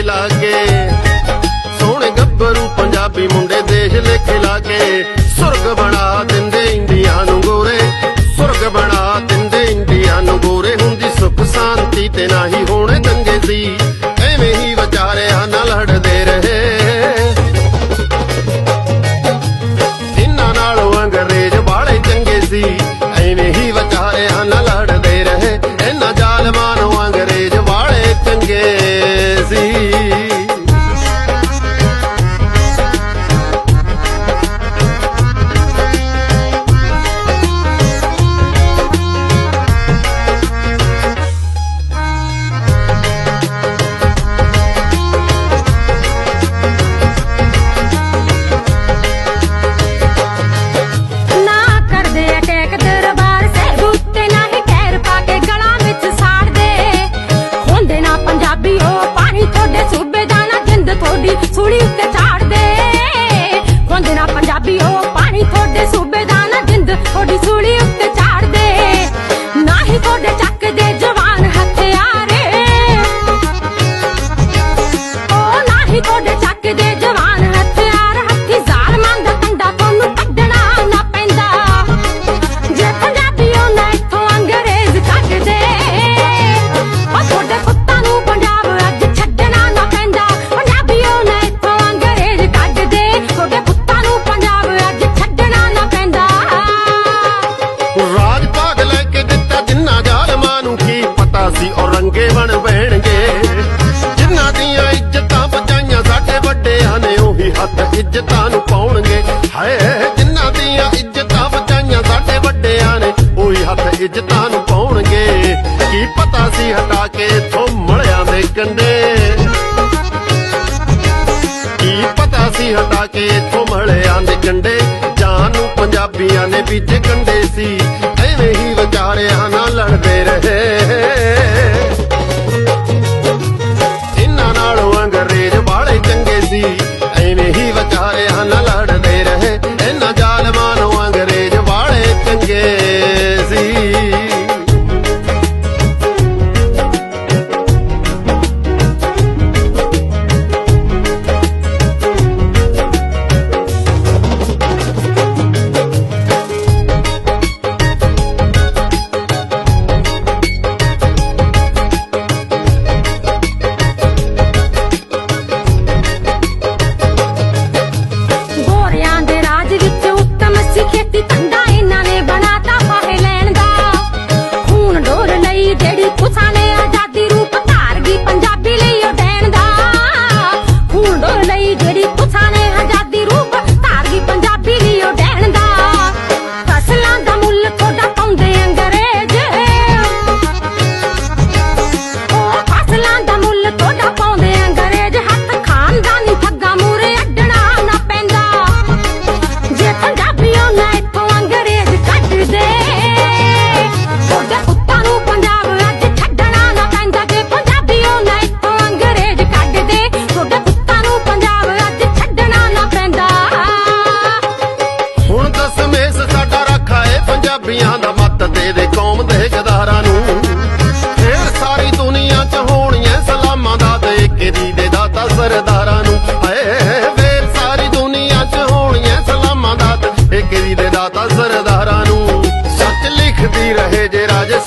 ਲੇਖੇ ਲਾਗੇ। ਸੋਹਣੇ ਗੱਭਰੂ ਪੰਜਾਬੀ ਮੁੰਡੇ ਦੇਸ਼ ਲੇਖੇ ਲਾਗੇ। ਸੁਰਗ ਬਣਾ ਦਿੰਦੇ ਉਂਗਲੀ ਉੱਤੇ ਝਾੜਦੇ ਖੁੰਝਣਾ ਪੰਜਾਬੀ ਉਹ ਪਾਣੀ ਤੁਹਾਡੇ ਸੂਬੇ ਦਾ ਨਾ ਜਿੰਦ। ਤੁਹਾਡੀ ਸੂਲੀ ਇੱਜ਼ਤਾਂ ਨੂੰ ਪਾਉਣਗੇ। ਹਾਏ ਜਿਨ੍ਹਾਂ ਦੀਆਂ ਇੱਜ਼ਤਾਂ ਬਚਾਈਆਂ ਸਾਡੇ ਵੱਡਿਆਂ ਨੇ, ਉਹੀ ਹੱਥ ਇੱਜ਼ਤਾਂ ਨੂੰ ਪਾਉਣਗੇ। ਕੀ ਪਤਾ ਸੀ ਹਟਾ ਕੇ ਇਥੋਂ ਮਲਿਆਂ ਦੇ ਕੰਡੇ। ਕੀ ਪਤਾ ਸੀ ਹਟਾ ਕੇ ਇਥੋਂ ਮਲਿਆਂ ਦੇ ਕੰਡੇ। ਜਾਨ ਨੂੰ ਪੰਜਾਬੀਆਂ ਨੇ ਵੀ ਬੀਜੇ ঘরে আনালা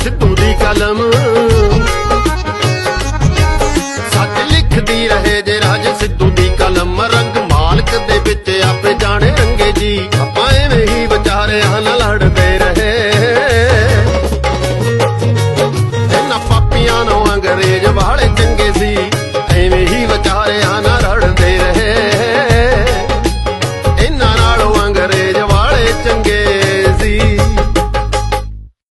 ਸਿੱਧੂ ਦੀ ਕਲਮ। ਸੱਚ ਲਿਖਦੀ ਰਹੇ ਜੇ ਰਾਜ ਸਿੱਧੂ ਦੀ ਕਲਮ। ਰੰਗ ਮਾਲਕ ਦੇ ਵਿੱਚ ਆਪੇ ਜਾਣੇ ਰੰਗੇ ਜੀ। ਆਪਾਂ ਐਵੇਂ ਹੀ ਵਿਚਾਰੇ ਹਨ।